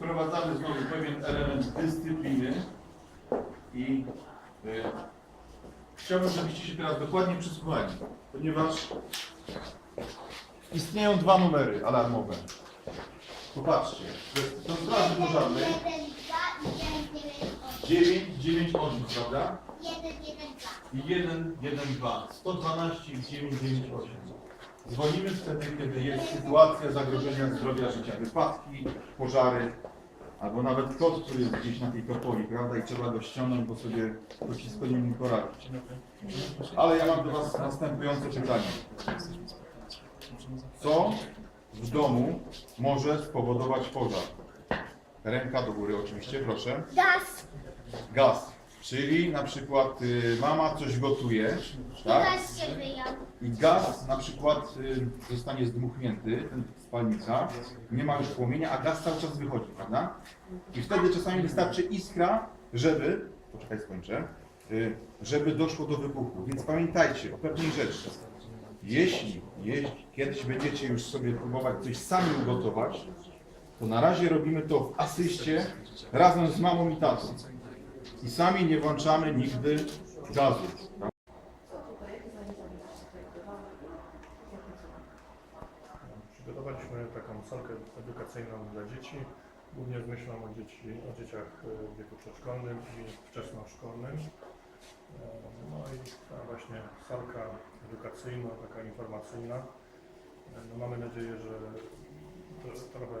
wprowadzamy znowu pewien element dyscypliny i y, chciałbym, żebyście się teraz dokładnie przysłuchali, ponieważ istnieją dwa numery alarmowe. Popatrzcie, do straży pożarnej 998, prawda? I 112, 112 i 998. Dzwonimy wtedy, kiedy jest sytuacja zagrożenia zdrowia życia, wypadki, pożary, albo nawet kot, który jest gdzieś na tej topoli, prawda, i trzeba go ściągnąć, bo sobie pocisko nie mógł poradzić. Ale ja mam do Was następujące pytanie. Co w domu może spowodować pożar? Ręka do góry oczywiście, proszę. Gaz. Gaz. Czyli na przykład y, mama coś gotuje, tak? Się. I gaz na przykład y, zostanie zdmuchnięty, ten spalnica, nie ma już płomienia, a gaz cały czas wychodzi, prawda? I wtedy czasami wystarczy iskra, żeby, poczekaj skończę, y, żeby doszło do wybuchu. Więc pamiętajcie o pewnej rzeczy. Jeśli, jeśli kiedyś będziecie już sobie próbować coś sami ugotować, to na razie robimy to w asyście razem z mamą i tatą. I sami nie włączamy nigdy gazu. Przygotowaliśmy taką salkę edukacyjną dla dzieci, głównie z myślą o, dzieci, o dzieciach e, w wieku przedszkolnym i wczesnoszkolnym. E, No i ta właśnie salka edukacyjna, taka informacyjna. E, No mamy nadzieję, że to trochę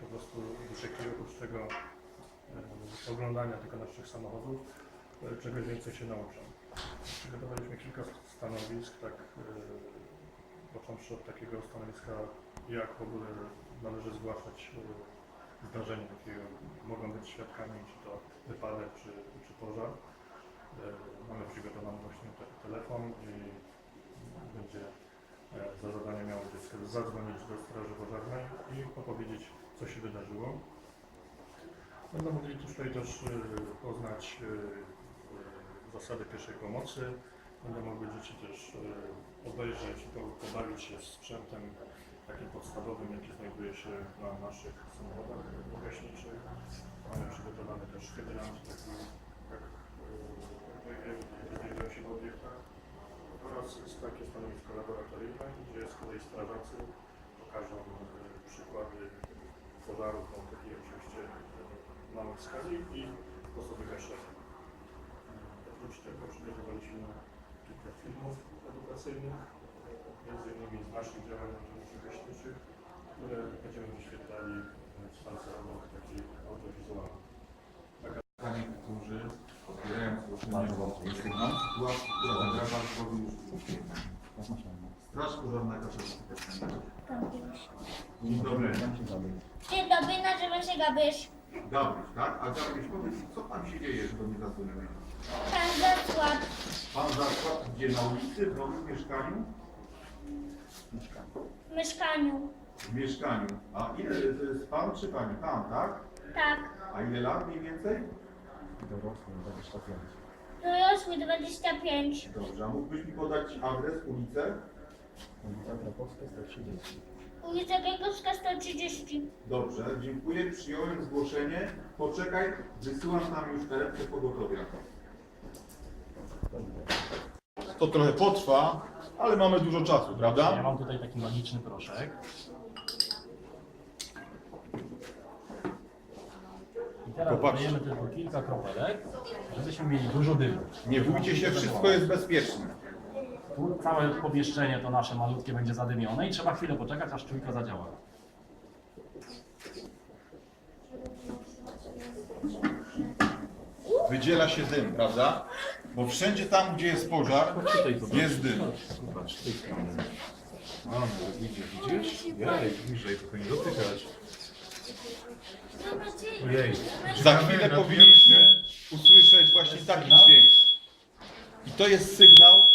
po prostu wyszekli oprócz tego oglądania tylko naszych samochodów, e, czegoś więcej się nauczą. Przygotowaliśmy kilka stanowisk, tak e, począwszy od takiego stanowiska, jak w ogóle należy zgłaszać e, zdarzenie, jakiego mogą być świadkami, czy to wypadek, czy, czy pożar. Mamy przygotowany właśnie te, telefon i będzie za zadanie miało dziecko zadzwonić do Straży Pożarnej i opowiedzieć, co się wydarzyło. Będą mogli tutaj też e, poznać e, e, zasady pierwszej pomocy. Będą mogły dzieci też obejrzeć, po- pobawić się sprzętem takim podstawowym, jaki znajduje się na naszych samochodach gaśniczych. Mamy przygotowany też hydrant, taki jak znajdują się w obiektach. Oraz jest takie stanowisko laboratoryjne, gdzie z kolei strażacy pokażą przykłady pożarów o takiej oczywiście skali i sposoby gaszenia. Oprócz tego przygotowaliśmy kilka filmów edukacyjnych, między innymi z naszych działań gaśniczych, które będziemy wyświetlali w stance obok takiej audiowizualnej. Panie, którzy odbierają zgłoszenie sygnał, która zagraża zdrowiu Straż Pożarna Katolicka. Dzień dobry. Dzień dobry, nazywam się Gabyś. Gabryś, tak? A Gabryś, powiedz, co tam się dzieje, że do mnie zadzwoniłeś? Pan Zasład. Pan zakład gdzie? Na ulicy, w domu, w mieszkaniu? W mieszkaniu. W mieszkaniu. A ile to jest pan czy pani? Pan, tak? Tak. A ile lat mniej więcej? Dorosły 25. Dobrze, a mógłbyś mi podać adres, ulicę? Ulica Gajkowska 130. Dobrze, dziękuję, przyjąłem zgłoszenie. Poczekaj, wysyłam tam już karetkę pogotowia. To trochę potrwa, ale mamy dużo czasu, Ja prawda? mam tutaj taki magiczny proszek. I teraz dodajemy tylko kilka kropelek, żebyśmy mieli dużo dymu. Nie bójcie się, wszystko jest bezpieczne. Tu całe pomieszczenie to nasze malutkie będzie zadymione i trzeba chwilę poczekać, aż czujka zadziała. Wydziela się dym, prawda? Bo wszędzie tam, gdzie jest pożar, jest dym. A, no, idzie, widzisz? Jej, bliżej, tylko nie dotykać. Ojej, Za chwilę powinniśmy usłyszeć właśnie taki dźwięk. I to jest sygnał,